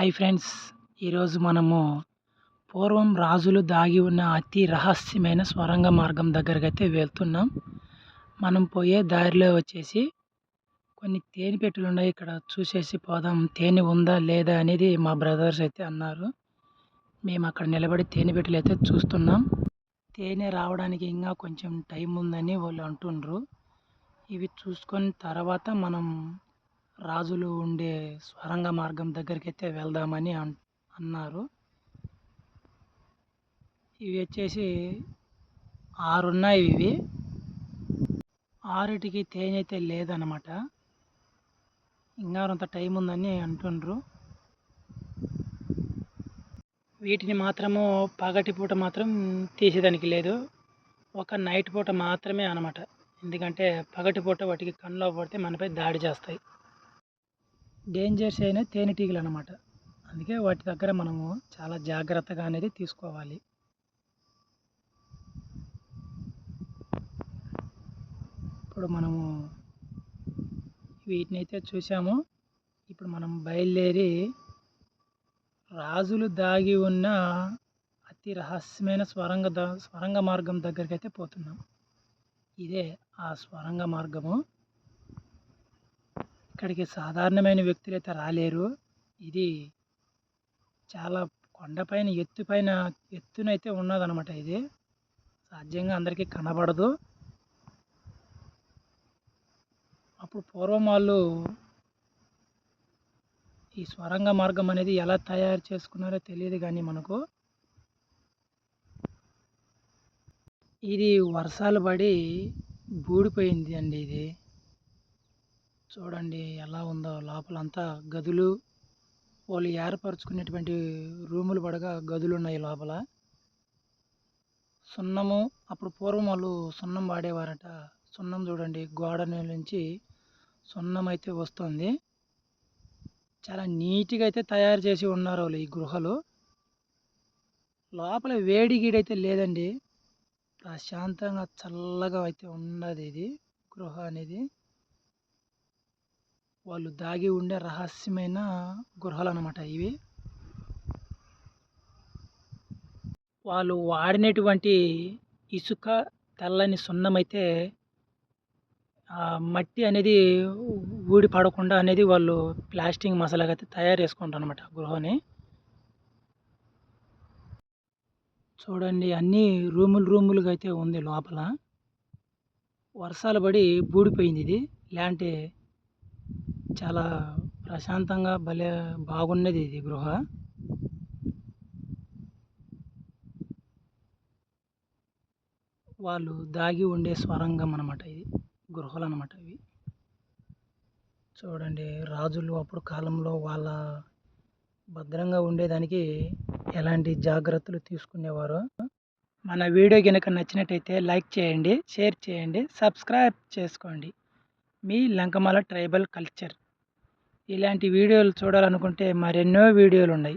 Hi friends. ఈరోజు మనము పూర్వం రాజులు దాగి ఉన్న అతి రహస్యమైన స్వరంగ మార్గం దగ్గరికి అయితే వెళ్తున్నాం. మనం పోయే దారిలో వచ్చేసి కొన్ని తేనె పెట్టులు ఉన్నాయి. ఇక్కడ చూసేసి పోదాం. తేనె ఉందా లేదా అనేది మా బ్రదర్స్ అయితే అన్నారు. మేము అక్కడ నిలబడి తేనె పెట్టులు అయితే చూస్తున్నాం. తేనె రావడానికి ఇంకా కొంచెం టైం ఉందని వాళ్ళు అంటుండ్రు. ఇవి చూసుకొని తర్వాత మనం రాజులు ఉండే స్వరంగ మార్గం దగ్గరికి అయితే వెళ్దామని అన్ అన్నారు. ఇవి వచ్చేసి ఆరు ఉన్నాయి ఇవి. ఆరుటికి తేనె అయితే లేదనమాట. ఇంకా అంత టైం ఉందని అంటుండ్రు. వీటిని మాత్రము పగటి పూట మాత్రం తీసేదానికి లేదు. ఒక నైట్ పూట మాత్రమే అనమాట. ఎందుకంటే పగటి పూట వాటికి కళ్ళు పడితే మనపై దాడి చేస్తాయి. డేంజర్స్ అయిన తేనెటీగలు అనమాట అందుకే వాటి దగ్గర మనము చాలా జాగ్రత్తగా అనేది తీసుకోవాలి. ఇప్పుడు మనము వీటిని అయితే చూసాము. ఇప్పుడు మనం బయలుదేరి రాజులు దాగి ఉన్న అతి రహస్యమైన స్వరంగ ద స్వరంగ మార్గం దగ్గరికి అయితే పోతున్నాం. ఇదే ఆ స్వరంగ మార్గము. ఇక్కడికి సాధారణమైన వ్యక్తులు అయితే రాలేరు. ఇది చాలా కొండపైన ఎత్తుపైన ఎత్తునైతే ఉన్నదనమాట ఇది. సాధ్యంగా అందరికీ కనబడదు. అప్పుడు పూర్వం వాళ్ళు ఈ స్వరంగ మార్గం అనేది ఎలా తయారు చేసుకున్నారో తెలియదు కానీ మనకు. ఇది వర్షాలు పడి బూడిపోయింది అండి ఇది. చూడండి ఎలా ఉందో. లోపలంతా గదులు వాళ్ళు ఏర్పరచుకునేటువంటి రూములు పడగా గదులు ఉన్నాయి లోపల. సున్నము అప్పుడు పూర్వం వాళ్ళు సున్నం వాడేవారట. సున్నం చూడండి గోడ నుంచి సున్నం అయితే వస్తుంది. చాలా నీట్గా అయితే తయారు చేసి ఉన్నారు వాళ్ళు ఈ గృహలు. లోపల వేడి గీడైతే లేదండి. ప్రశాంతంగా చల్లగా అయితే ఉన్నది ఇది గృహ అనేది. వాళ్ళు దాగి ఉండే రహస్యమైన గృహాలు అనమాట ఇవి. వాళ్ళు వాడినటువంటి ఇసుక తెల్లని సున్నమైతే మట్టి అనేది ఊడి పడకుండా అనేది వాళ్ళు ప్లాస్టింగ్ మసాలాగా అయితే తయారు చేసుకుంటారు అనమాట గృహని. చూడండి అన్ని రూములు రూములుగా అయితే ఉంది లోపల. వర్షాలు పడి బూడిపోయింది ఇది. ఇలాంటి చాలా ప్రశాంతంగా భలే బాగున్నది ఇది గృహ. వాళ్ళు దాగి ఉండే స్వరంగం అనమాట ఇది గృహలు అనమాట ఇవి. చూడండి రాజులు అప్పుడు కాలంలో వాళ్ళ భద్రంగా ఉండేదానికి ఎలాంటి జాగ్రత్తలు తీసుకునేవారు మన వీడియో కనుక నచ్చినట్టయితే లైక్ చేయండి షేర్ చేయండి సబ్స్క్రైబ్ చేసుకోండి. మీ లంకమాల ట్రైబల్ కల్చర్. ఇలాంటి వీడియోలు చూడాలనుకుంటే మరెన్నో వీడియోలు ఉన్నాయి